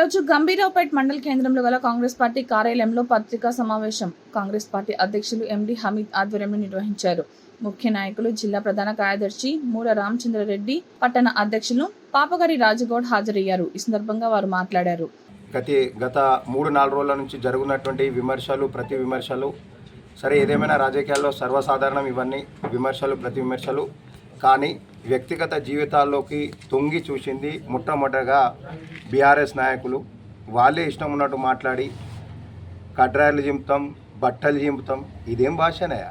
ఈరోజు గంభీరావుపేట్ మండల కేంద్రంలో గల కాంగ్రెస్ పార్టీ కార్యాలయంలో పత్రికా సమావేశం. కాంగ్రెస్ పార్టీ అధ్యక్షులు ఎండి హమీద్ ఆధ్వర్యంలో నిర్వహించారు. ముఖ్య నాయకులు జిల్లా ప్రధాన కార్యదర్శి మూల రామచంద్రారెడ్డి పట్టణ అధ్యక్షులు పాపగారి రాజగౌడ్ హాజరయ్యారు. ఈ సందర్భంగా వారు మాట్లాడారు. గతి గత మూడు నాలుగు రోజుల నుంచి జరుగుతున్నటువంటి విమర్శలు ప్రతి విమర్శలు సరే ఏదేమైనా రాజకీయాల్లో సర్వసాధారణం ఇవన్నీ విమర్శలు ప్రతి విమర్శలు. కానీ వ్యక్తిగత జీవితాల్లోకి తొంగి చూసింది మొట్టమొదటగా బీఆర్ఎస్ నాయకులు. వాళ్ళే ఇష్టం ఉన్నట్టు మాట్లాడి కడ్రాయలు చింపుతాం బట్టలు చింపుతాం. ఇదేం భాషనయా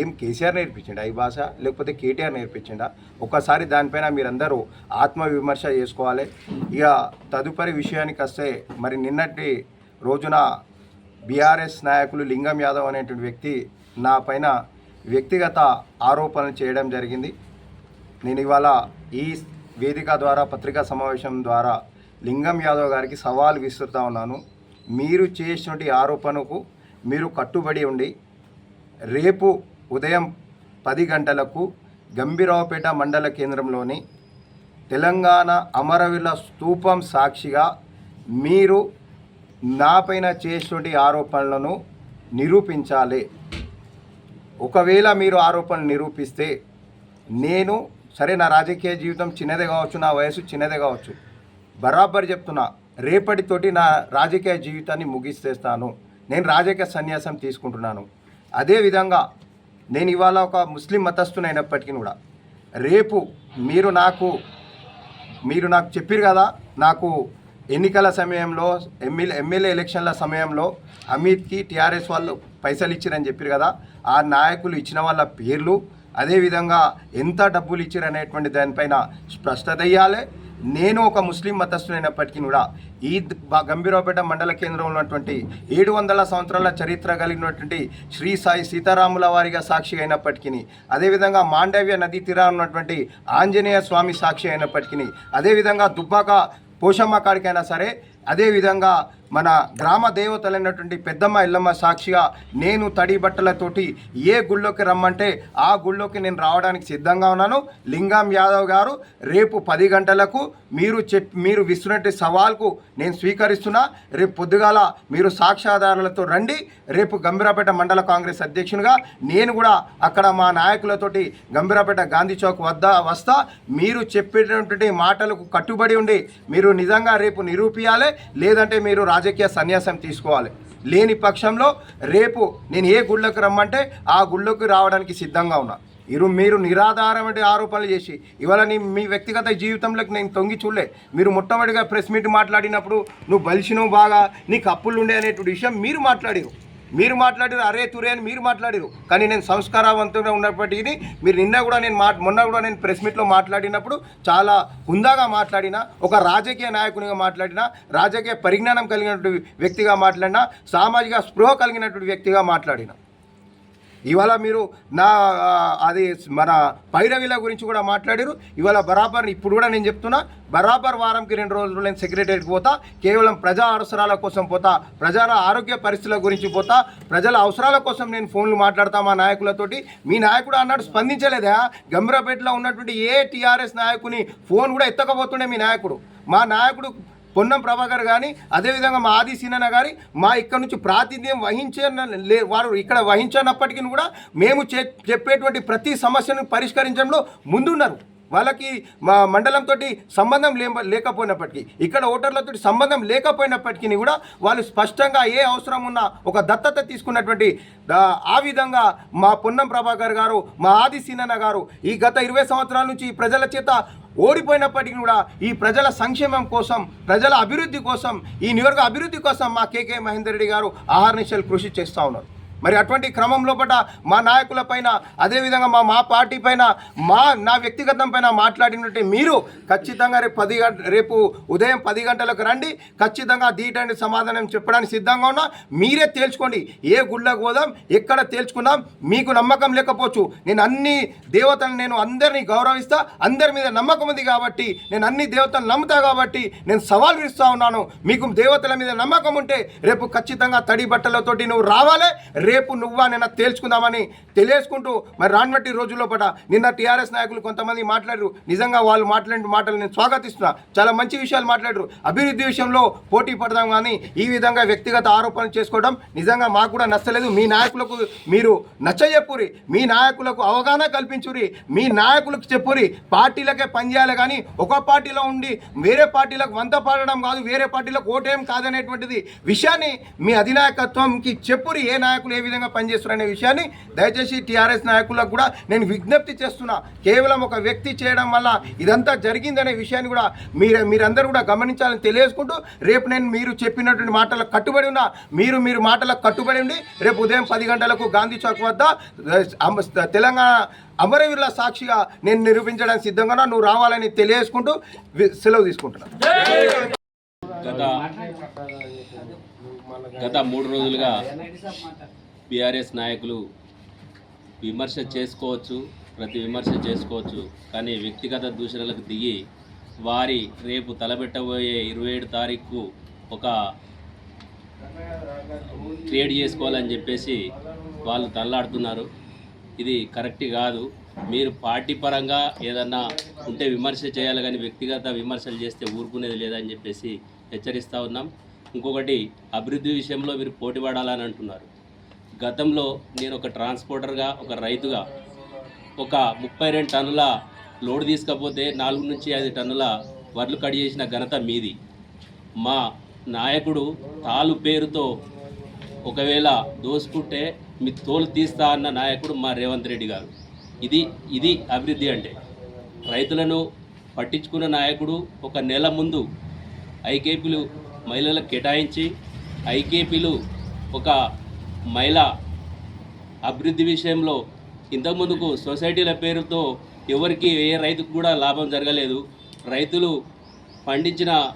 ఏం కేసీఆర్ నేర్పించిండా ఈ భాష? లేకపోతే కేటీఆర్ నేర్పించిండా? ఒకసారి దానిపైన మీరందరూ ఆత్మవిమర్శ చేసుకోవాలి. ఇక తదుపరి విషయానికి వస్తే మరి నిన్నటి రోజున బీఆర్ఎస్ నాయకులు లింగం యాదవ్ అనేటువంటి వ్యక్తి నా పైన వ్యక్తిగత ఆరోపణలు చేయడం జరిగింది. నేను ఇవాళ ఈ వేదిక ద్వారా పత్రికా సమావేశం ద్వారా లింగం యాదవ్ గారికి సవాల్ విసురుతా ఉన్నాను. మీరు చేసినటువంటి ఆరోపణకు మీరు కట్టుబడి ఉండి రేపు ఉదయం పది గంటలకు గంభీరావుపేట మండల కేంద్రంలోని తెలంగాణ అమరవీరుల స్తూపం సాక్షిగా మీరు నాపైన చేసినటువంటి ఆరోపణలను నిరూపించాలి. ఒకవేళ మీరు ఆరోపణలు నిరూపిస్తే నేను సరే నా రాజకీయ జీవితం చిన్నదే కావచ్చు నా వయసు చిన్నదే కావచ్చు. బరాబర్ చెప్తున్నా రేపటితోటి నా రాజకీయ జీవితాన్ని ముగిస్తేస్తాను నేను రాజకీయ సన్యాసం తీసుకుంటున్నాను. అదేవిధంగా నేను ఇవాళ ఒక ముస్లిం మతస్థునైనప్పటికీ కూడా రేపు మీరు నాకు మీరు నాకు చెప్పారు కదా నాకు ఎన్నికల సమయంలో ఎమ్మెల్యే ఎమ్మెల్యే ఎలక్షన్ల సమయంలో అమిత్కి టీఆర్ఎస్ వాళ్ళు పైసలు ఇచ్చారని చెప్పారు కదా ఆ నాయకులు ఇచ్చిన వాళ్ళ పేర్లు అదేవిధంగా ఎంత డబ్బులు ఇచ్చారు అనేటువంటి దానిపైన స్పష్టత ఇవ్వాలి నేను ఒక ముస్లిం మతస్థునైనప్పటికీ కూడా ఈ బ- గంభీరావుపేట మండల కేంద్రంలో ఉన్నటువంటి ఏడు వందల సంవత్సరాల చరిత్ర కలిగినటువంటి శ్రీ సాయి సీతారాముల వారిగా సాక్షి అయినప్పటికీ అదేవిధంగా మాండవ్య నదీ తీరాన ఉన్నటువంటి ఆంజనేయ స్వామి సాక్షి అయినప్పటికీ అదేవిధంగా దుబ్బాక పోషమ్మ కాడికైనా సరే అదేవిధంగా మన గ్రామ దేవతలైనటువంటి పెద్దమ్మ ఎల్లమ్మ సాక్షిగా నేను తడి బట్టలతోటి ఏ గుళ్ళోకి రమ్మంటే ఆ గుళ్ళోకి నేను రావడానికి సిద్ధంగా ఉన్నాను. లింగం యాదవ్ గారు రేపు పది గంటలకు మీరు చెప్ మీరు విస్తున్నట్టు సవాల్కు నేను స్వీకరిస్తున్నా. రేపు పొద్దుగాల మీరు సాక్ష్యాధారాలతో రండి. రేపు గంభీరాపేట మండల కాంగ్రెస్ అధ్యక్షునిగా నేను కూడా అక్కడ మా నాయకులతోటి గంభీరాపేట గాంధీ చౌక్ వద్ద వస్తా. మీరు చెప్పేటటువంటి మాటలకు కట్టుబడి ఉండి మీరు నిజంగా రేపు నిరూపియాలి. లేదంటే మీరు రాజకీయ సన్యాసం తీసుకోవాలి. లేని పక్షంలో రేపు నేను ఏ గుళ్ళకు రమ్మంటే ఆ గుళ్ళకు రావడానికి సిద్ధంగా ఉన్నా. ఇరు మీరు నిరాధారమైన ఆరోపణలు చేసి ఇవాళ నీ మీ వ్యక్తిగత జీవితంలోకి నేను తొంగి చూడలే. మీరు మొట్టమొదటిగా ప్రెస్ మీట్ మాట్లాడినప్పుడు నువ్వు బలిసినవు బాగా నీకు అప్పులు ఉండే అనేటువంటి విషయం మీరు మాట్లాడారు. మీరు మాట్లాడారు అరే తురే అని మీరు మాట్లాడారు. కానీ నేను సంస్కారవంతంగా ఉన్నప్పటికీ మీరు నిన్న కూడా నేను మా మొన్న కూడా నేను ప్రెస్ మీట్లో మాట్లాడినప్పుడు చాలా హుందాగా మాట్లాడిన ఒక రాజకీయ నాయకునిగా మాట్లాడిన రాజకీయ పరిజ్ఞానం కలిగినటువంటి వ్యక్తిగా మాట్లాడిన సామాజిక స్పృహ కలిగినటువంటి వ్యక్తిగా మాట్లాడిన. ఇవాళ మీరు నా అది మన పైరవిల గురించి కూడా మాట్లాడారు. ఇవాళ బరాబర్ ఇప్పుడు కూడా నేను చెప్తున్నా బరాబర్ వారంకి రెండు రోజులు నేను సెక్రటరీకి పోతా కేవలం ప్రజా అవసరాల కోసం పోతా ప్రజల ఆరోగ్య పరిస్థితుల గురించి పోతా ప్రజల అవసరాల కోసం నేను ఫోన్లు మాట్లాడతా మా నాయకులతోటి. మీ నాయకుడు అన్నాడు స్పందించలేదా? గంభీరపేటలో ఉన్నటువంటి ఏ టీఆర్ఎస్ నాయకుని ఫోన్ కూడా ఎత్తకపోతుండే మీ నాయకుడు. మా నాయకుడు పొన్నం ప్రభాకర్ కానీ అదేవిధంగా మా ఆది సీనన్న గారి మా ఇక్కడ నుంచి ప్రాతినిధ్యం వహించే లే వారు ఇక్కడ వహించినప్పటికీ కూడా మేము చె చెప్పేటువంటి ప్రతి సమస్యను పరిష్కరించడంలో ముందున్నారు. వాళ్ళకి మా మండలంతో సంబంధం లే లేకపోయినప్పటికీ ఇక్కడ ఓటర్లతో సంబంధం లేకపోయినప్పటికీ కూడా వాళ్ళు స్పష్టంగా ఏ అవసరం ఉన్నా ఒక దత్తత తీసుకున్నటువంటి ఆ విధంగా మా పొన్నం ప్రభాకర్ గారు మా ఆది సీనన్న గారు ఈ గత ఇరవై సంవత్సరాల నుంచి ఈ ప్రజల చేత ఓడిపోయినప్పటికీ కూడా ఈ ప్రజల సంక్షేమం కోసం ప్రజల అభివృద్ధి కోసం ఈ నియోజక అభివృద్ధి కోసం మా కేకే మహేందర్ రెడ్డి గారు ఆహార్నిశలు కృషి చేస్తూ ఉన్నారు. మరి అటువంటి క్రమంలో పట మా నాయకుల పైన అదేవిధంగా మా మా పార్టీ పైన మా నా వ్యక్తిగతం పైన మాట్లాడినట్టు మీరు ఖచ్చితంగా రేపు పది గంట రేపు ఉదయం పది గంటలకు రండి. ఖచ్చితంగా దీటండి సమాధానం చెప్పడానికి సిద్ధంగా ఉన్నా. మీరే తేల్చుకోండి. ఏ గుళ్ళకు పోదాం ఎక్కడ తేల్చుకుందాం మీకు నమ్మకం లేకపోవచ్చు. నేను అన్ని దేవతలను నేను అందరినీ గౌరవిస్తా. అందరి మీద నమ్మకం ఉంది కాబట్టి నేను అన్ని దేవతలను నమ్ముతా కాబట్టి నేను సవాల్ విరుస్తా ఉన్నాను. మీకు దేవతల మీద నమ్మకం ఉంటే రేపు ఖచ్చితంగా తడి బట్టలతోటి నువ్వు రావాలి. రేపు నువ్వా నిన్న తేల్చుకుందామని తెలియసుకుంటూ మరి రాన్వట్టి రోజుల్లో పట నిన్న టీఆర్ఎస్ నాయకులు కొంతమంది మాట్లాడారు. నిజంగా వాళ్ళు మాట్లాడిన మాటలు నేను స్వాగతిస్తున్నా. చాలా మంచి విషయాలు మాట్లాడారు. అభివృద్ధి విషయంలో పోటీ పడదాం కానీ ఈ విధంగా వ్యక్తిగత ఆరోపణలు చేసుకోవడం నిజంగా మాకు కూడా నచ్చలేదు. మీ నాయకులకు మీరు నచ్చజెప్పురి. మీ నాయకులకు అవగాహన కల్పించురి. మీ నాయకులకు చెప్పురి. పార్టీలకే పనిచేయాలి కానీ ఒక పార్టీలో ఉండి వేరే పార్టీలకు వంత పాడడం కాదు వేరే పార్టీలకు ఓటేం కాదనేటువంటిది విషయాన్ని మీ అధినాయకత్వంకి చెప్పురి. ఏ నాయకులు ఏ విధంగా పనిచేస్తున్నారనే విషయాన్ని దయచేసి టీఆర్ఎస్ నాయకులకు కూడా నేను విజ్ఞప్తి చేస్తున్నా. కేవలం ఒక వ్యక్తి చేయడం వల్ల ఇదంతా జరిగిందనే విషయాన్ని కూడా మీరు మీరందరూ కూడా గమనించాలని తెలియజేసుకుంటూ రేపు నేను మీరు చెప్పినటువంటి మాటలకు కట్టుబడి ఉన్నా. మీరు మీరు మాటలకు కట్టుబడి ఉండి రేపు ఉదయం పది గంటలకు గాంధీ చౌక్ వద్ద తెలంగాణ అమరవీరుల సాక్షిగా నేను నిరూపించడానికి సిద్ధంగా నువ్వు రావాలని తెలియజేసుకుంటూ సెలవు తీసుకుంటున్నాను గత గత మూడు రోజులుగా బీఆర్ఎస్ నాయకులు విమర్శ చేసుకోవచ్చు ప్రతి విమర్శ చేసుకోవచ్చు కానీ వ్యక్తిగత దూషణలకు దిగి వారి రేపు తలబెట్టబోయే ఇరవై ఏడు తారీఖు ఒక క్రియేట్ చేసుకోవాలని చెప్పేసి వాళ్ళు తల్లాడుతున్నారు. ఇది కరెక్ట్ కాదు. మీరు పార్టీ పరంగా ఏదన్నా ఉంటే విమర్శ చేయాలి కానీ వ్యక్తిగత విమర్శలు చేస్తే ఊరుకునేది లేదని చెప్పేసి హెచ్చరిస్తూ ఉన్నాం. ఇంకొకటి అభివృద్ధి విషయంలో మీరు పోటీ పడాలని అంటున్నారు. గతంలో నేను ఒక ట్రాన్స్పోర్టర్గా ఒక రైతుగా ఒక ముప్పై రెండు టన్నుల లోడ్ తీసుకపోతే నాలుగు నుంచి ఐదు టన్నుల వడ్లు కట్ చేసిన ఘనత మీది. మా నాయకుడు తాలు పేరుతో ఒకవేళ దోసుకుంటే మీ తోలు తీస్తా అన్న నాయకుడు మా రేవంత్ రెడ్డి గారు. ఇది ఇది అభివృద్ధి అంటే. రైతులను పట్టించుకున్న నాయకుడు ఒక నెల ముందు ఐకేపీలు మహిళలకు కేటాయించి ఐకేపీలు ఒక మహిళ అభివృద్ధి విషయంలో ఇంతకుముందుకు సొసైటీల పేరుతో ఎవరికి ఏ రైతుకు కూడా లాభం జరగలేదు. రైతులు పండించిన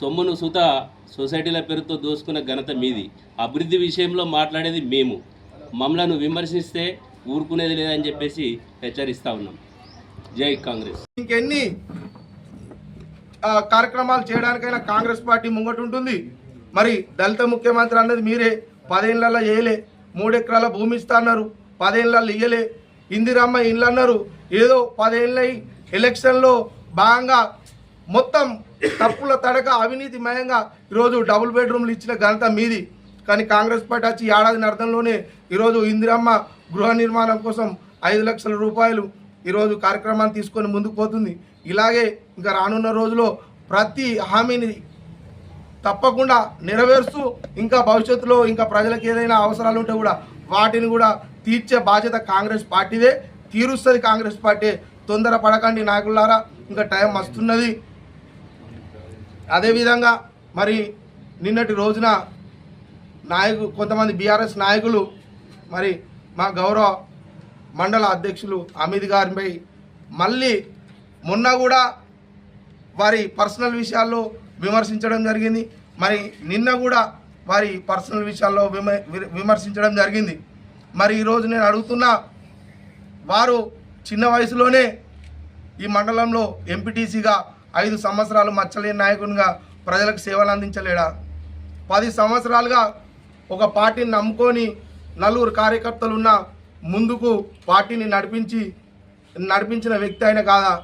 సొమ్మును సుత సొసైటీల పేరుతో దోసుకున్న ఘనత మీది. అభివృద్ధి విషయంలో మాట్లాడేది మేము. మమ్మలను విమర్శిస్తే ఊరుకునేది లేదని చెప్పేసి హెచ్చరిస్తా ఉన్నాం. జై కాంగ్రెస్. ఇంకెన్ని కార్యక్రమాలు చేయడానికైనా కాంగ్రెస్ పార్టీ ముంగట ఉంటుంది. మరి దళిత ముఖ్యమంత్రి అన్నది మీరే. పదేళ్ళల్లో చేయలే మూడు ఎకరాల భూమి ఇస్తా అన్నారు పదేళ్ళల్లో ఇయ్యలే. ఇందిరమ్మ ఇల్లు అన్నారు ఏదో పదేళ్ళై ఎలక్షన్లో భాగంగా మొత్తం తప్పుల తడక అవినీతిమయంగా ఈరోజు డబుల్ బెడ్రూమ్లు ఇచ్చిన ఘనత మీది. కానీ కాంగ్రెస్ పార్టీ వచ్చి ఏడాది అర్థంలోనే ఈరోజు ఇందిరమ్మ గృహ నిర్మాణం కోసం ఐదు లక్షల రూపాయలు ఈరోజు కార్యక్రమాన్ని తీసుకొని ముందుకు పోతుంది. ఇలాగే ఇంకా రానున్న రోజులో ప్రతి హామీని తప్పకుండా నెరవేరుస్తూ ఇంకా భవిష్యత్తులో ఇంకా ప్రజలకు ఏదైనా అవసరాలు ఉంటే కూడా వాటిని కూడా తీర్చే బాధ్యత కాంగ్రెస్ పార్టీదే. తీరుస్తుంది కాంగ్రెస్ పార్టీ. తొందర పడకండి నాయకులారా. ఇంకా టైం వస్తున్నది అదేవిధంగా మరి నిన్నటి రోజున నాయకు కొంతమంది బీఆర్ఎస్ నాయకులు మరి మా గౌరవ మండల అధ్యక్షులు అమిత్ గారిపై మళ్ళీ మొన్న కూడా వారి పర్సనల్ విషయాల్లో విమర్శించడం జరిగింది. మరి నిన్న కూడా వారి పర్సనల్ విషయాల్లో విమ వి- విమర్శించడం జరిగింది. మరి ఈరోజు నేను అడుగుతున్నా వారు చిన్న వయసులోనే ఈ మండలంలో ఎంపీటీసీగా ఐదు సంవత్సరాలు మచ్చలేని నాయకునిగా ప్రజలకు సేవలు అందించలేడా? పది సంవత్సరాలుగా ఒక పార్టీని నమ్ముకొని నలుగురు కార్యకర్తలు ఉన్న ముందుకు పార్టీని నడిపించి నడిపించిన వ్యక్తి అయిన కాదా?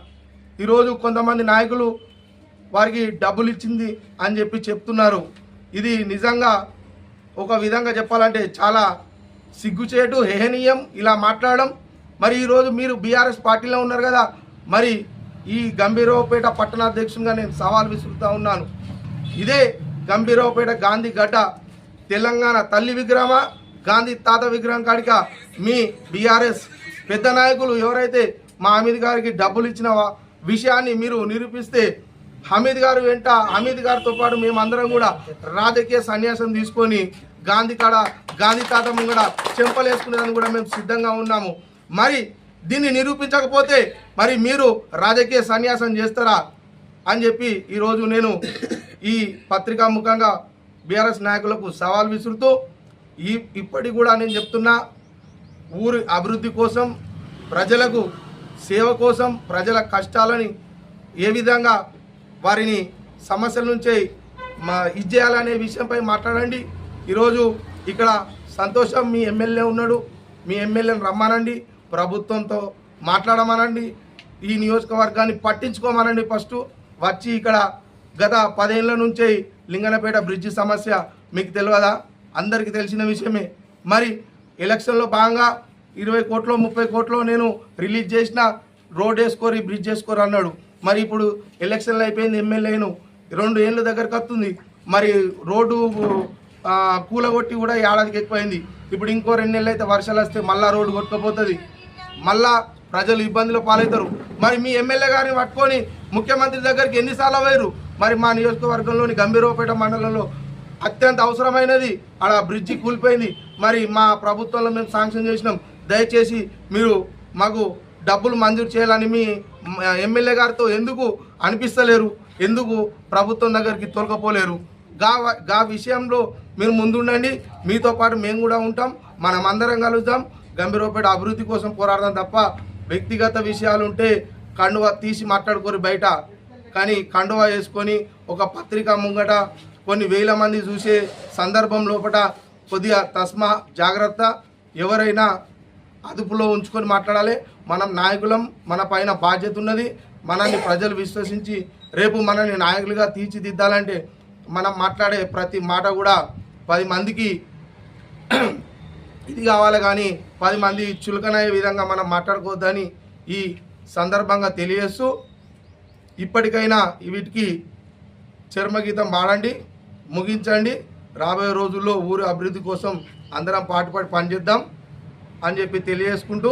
ఈరోజు కొంతమంది నాయకులు వారికి డబ్బులు ఇచ్చింది అని చెప్పి చెప్తున్నారు. ఇది నిజంగా ఒక విధంగా చెప్పాలంటే చాలా సిగ్గుచేటు హేహనీయం ఇలా మాట్లాడడం. మరి ఈరోజు మీరు బీఆర్ఎస్ పార్టీలో ఉన్నారు కదా మరి ఈ గంభీరావుపేట పట్టణాధ్యక్షునిగా నేను సవాల్ విసురుతూ ఉన్నాను. ఇదే గంభీరావుపేట గాంధీ గడ్డ తెలంగాణ తల్లి విగ్రహమా గాంధీ తాత విగ్రహం కాడిక మీ బీఆర్ఎస్ పెద్ద నాయకులు ఎవరైతే మా అమిత్ గారికి డబ్బులు ఇచ్చిన విషయాన్ని మీరు నిరూపిస్తే హమీద్ గారు వెంట హమీద్ గారితో పాటు మేమందరం కూడా రాజకీయ సన్యాసం తీసుకొని గాంధీ కాడ గాంధీ తాత ముంగడ చెంపలేసుకునేదాన్ని కూడా మేము సిద్ధంగా ఉన్నాము. మరి దీన్ని నిరూపించకపోతే మరి మీరు రాజకీయ సన్యాసం చేస్తారా అని చెప్పి ఈరోజు నేను ఈ పత్రికా ముఖంగా బీఆర్ఎస్ నాయకులకు సవాల్ విసురుతూ ఈ ఇప్పటికి కూడా నేను చెప్తున్నా ఊరి అభివృద్ధి కోసం ప్రజలకు సేవ కోసం ప్రజల కష్టాలని ఏ విధంగా వారిని సమస్యల నుంచే మా ఇది చేయాలనే విషయంపై మాట్లాడండి. ఈరోజు ఇక్కడ సంతోషం మీ ఎమ్మెల్యే ఉన్నాడు. మీ ఎమ్మెల్యేని రమ్మనండి. ప్రభుత్వంతో మాట్లాడమనండి. ఈ నియోజకవర్గాన్ని పట్టించుకోమనండి ఫస్ట్. వచ్చి ఇక్కడ గత పదేళ్ళ నుంచి లింగనపేట బ్రిడ్జి సమస్య మీకు తెలియదా? అందరికీ తెలిసిన విషయమే. మరి ఎలక్షన్లో భాగంగా ఇరవై కోట్లో ముప్పై కోట్లో నేను రిలీజ్ చేసిన రోడ్ వేసుకోరి బ్రిడ్జ్ వేసుకోరు అన్నాడు. మరి ఇప్పుడు ఎలక్షన్లు అయిపోయింది ఎమ్మెల్యేను రెండు ఏళ్ళ దగ్గరకు వస్తుంది. మరి రోడ్డు కూలగొట్టి కూడా ఏడాదికి ఎక్కువైంది. ఇప్పుడు ఇంకో రెండు నెలలు అయితే వర్షాలు వస్తే మళ్ళా రోడ్డు కొట్టుకపోతుంది. మళ్ళా ప్రజలు ఇబ్బందులు పాలవుతారు. మరి మీ ఎమ్మెల్యే గారిని పట్టుకొని ముఖ్యమంత్రి దగ్గరికి ఎన్నిసార్లు పోయారు మరి మా నియోజకవర్గంలోని గంభీరవపేట మండలంలో అత్యంత అవసరమైనది. ఆడ బ్రిడ్జి కూలిపోయింది. మరి మా ప్రభుత్వంలో మేము శాంక్షన్ చేసినాం. దయచేసి మీరు మాకు డబ్బులు మంజూరు చేయాలని మీ ఎమ్మెల్యే గారితో ఎందుకు అనిపిస్తలేరు? ఎందుకు ప్రభుత్వం దగ్గరికి తొలకపోలేరు? గా గా విషయంలో మీరు ముందుండండి. మీతో పాటు మేము కూడా ఉంటాం. మనం అందరం కలుద్దాం. గంభీరపేట అభివృద్ధి కోసం పోరాడదాం తప్ప వ్యక్తిగత విషయాలు ఉంటే కండువ తీసి మాట్లాడుకోరు బయట. కానీ కండువా వేసుకొని ఒక పత్రిక ముంగట కొన్ని వేల మంది చూసే సందర్భం లోపల కొద్దిగా తస్మా జాగ్రత్త ఎవరైనా అదుపులో ఉంచుకొని మాట్లాడాలి. మనం నాయకులం మన పైన బాధ్యత ఉన్నది. మనల్ని ప్రజలు విశ్వసించి రేపు మనల్ని నాయకులుగా తీర్చిదిద్దాలంటే మనం మాట్లాడే ప్రతి మాట కూడా పది మందికి ఇది కావాలి కానీ పది మంది చులకనయ్యే విధంగా మనం మాట్లాడుకోవద్దని ఈ సందర్భంగా తెలియజేస్తూ ఇప్పటికైనా వీటికి చర్మగీతం పాడండి ముగించండి. రాబోయే రోజుల్లో ఊరి అభివృద్ధి కోసం అందరం పాటుపడి పనిచేద్దాం అని చెప్పి తెలియజేసుకుంటూ